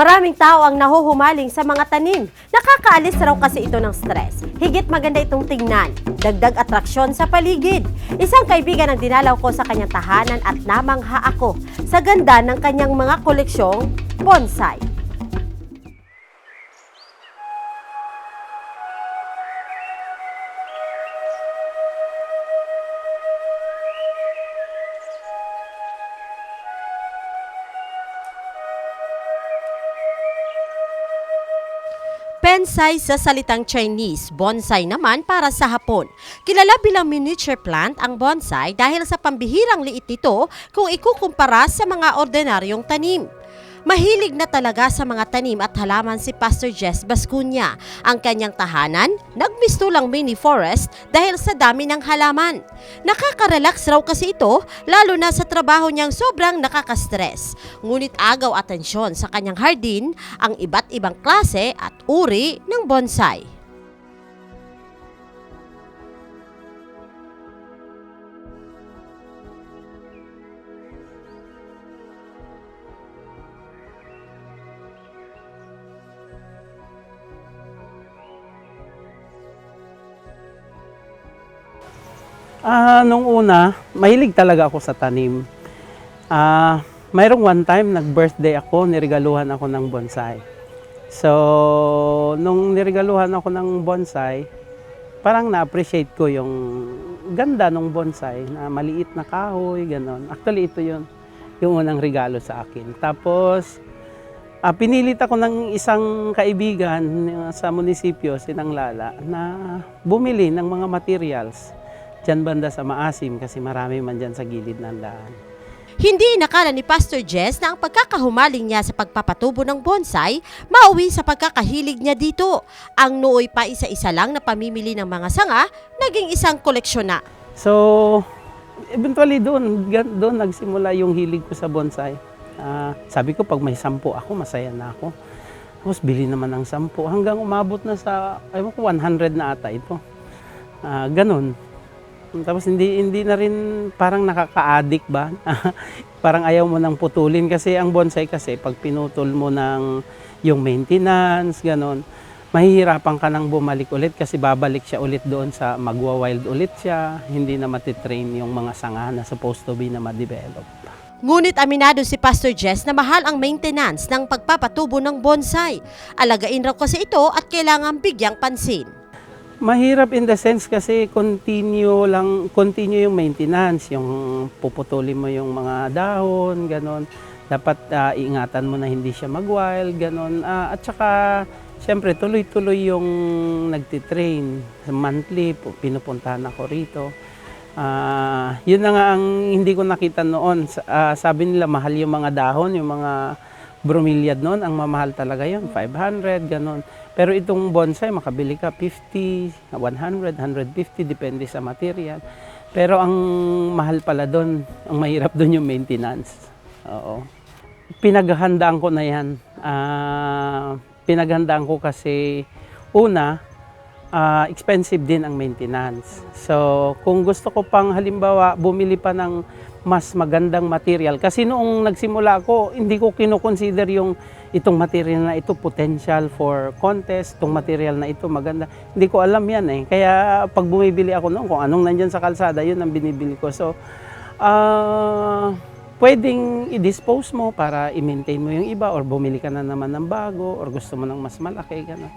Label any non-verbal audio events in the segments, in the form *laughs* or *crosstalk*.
Maraming tao ang nahuhumaling sa mga tanim. Nakakaalis raw kasi ito ng stress. Higit maganda itong tingnan. Dagdag atraksyon sa paligid. Isang kaibigan ang dinalaw ko sa kanyang tahanan at namangha ako sa ganda ng kanyang mga koleksyong bonsai. Pensai sa salitang Chinese, bonsai naman para sa Hapon. Kilala bilang miniature plant ang bonsai dahil sa pambihirang liit nito kung ikukumpara sa mga ordinaryong tanim. Mahilig na talaga sa mga tanim at halaman si Pastor Jess Bascunya. Ang kanyang tahanan, nagmistulang mini forest dahil sa dami ng halaman. Nakaka-relax raw kasi ito, lalo na sa trabaho niyang sobrang nakaka-stress. Ngunit agaw atensyon sa kanyang hardin ang iba't ibang klase at uri ng bonsai. Ah, nung una, mahilig talaga ako sa tanim. Ah, mayroong one time nag-birthday ako, niregaluhan ako ng bonsai. So, nung niregaluhan ako ng bonsai, parang na-appreciate ko yung ganda ng bonsai na maliit na kahoy, ganon. Actually, ito yun, yung unang regalo sa akin. Tapos, ah, pinilit ako ng isang kaibigan uh, sa munisipyo, Sinang Lala, na bumili ng mga materials dyan banda sa Maasim kasi marami man dyan sa gilid ng daan. Hindi inakala ni Pastor Jess na ang pagkakahumaling niya sa pagpapatubo ng bonsai, mauwi sa pagkakahilig niya dito. Ang nooy pa isa-isa lang na pamimili ng mga sanga, naging isang koleksyon na. So, eventually doon, doon nagsimula yung hilig ko sa bonsai. Ah, sabi ko, pag may sampu ako, masaya na ako. Tapos bili naman ng sampu hanggang umabot na sa, ayaw ko, 100 na ata ito. Ah, ganun. Tapos hindi hindi na rin parang nakaka-addict ba? *laughs* parang ayaw mo nang putulin kasi ang bonsai kasi pag pinutol mo ng yung maintenance, ganon, mahihirapan ka nang bumalik ulit kasi babalik siya ulit doon sa magwa-wild ulit siya, hindi na matitrain yung mga sanga na supposed to be na ma-develop. Ngunit aminado si Pastor Jess na mahal ang maintenance ng pagpapatubo ng bonsai. Alagain raw kasi ito at kailangang bigyang pansin. Mahirap in the sense kasi continue lang, continue yung maintenance, yung puputulin mo yung mga dahon, ganon. Dapat ah, ingatan mo na hindi siya mag-wild, ganon. Ah, at saka, syempre, tuloy-tuloy yung nagtitrain. Monthly, pu- pinupuntahan ako rito. Ah, yun na nga ang hindi ko nakita noon. Ah, sabi nila, mahal yung mga dahon, yung mga bromeliad noon, ang mamahal talaga yun, 500, ganon. Pero itong bonsai, makabili ka 50, 100, 150, depende sa material. Pero ang mahal pala doon, ang mahirap doon yung maintenance. Oo. Pinaghandaan ko na yan. Ah, pinaghandaan ko kasi, una, ah, expensive din ang maintenance. So, kung gusto ko pang halimbawa bumili pa ng mas magandang material kasi noong nagsimula ako, hindi ko kino-consider yung itong material na ito potential for contest, itong material na ito maganda. Hindi ko alam yan eh. Kaya pag bumibili ako noon, kung anong nandyan sa kalsada, yun ang binibili ko. So, ah pwedeng i-dispose mo para i-maintain mo yung iba or bumili ka na naman ng bago or gusto mo ng mas malaki. Ganun.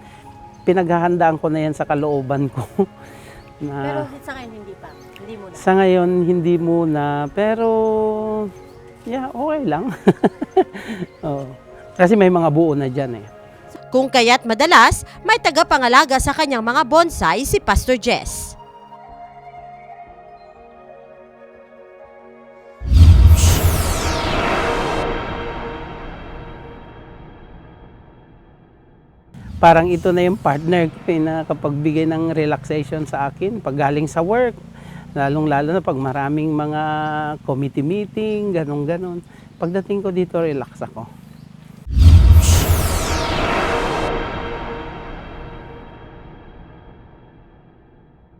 Pinaghahandaan ko na yan sa kalooban ko. *laughs* na, sa ngayon hindi pa. Hindi mo sa ngayon, hindi muna. Pero, yeah, okay lang. *laughs* Oo. Kasi may mga buo na dyan eh. Kung kaya't madalas, may tagapangalaga sa kanyang mga bonsai si Pastor Jess. Parang ito na yung partner ko eh, na kapag bigay ng relaxation sa akin, pag galing sa work, lalong lalo na pag maraming mga committee meeting, ganun ganon Pagdating ko dito, relax ako.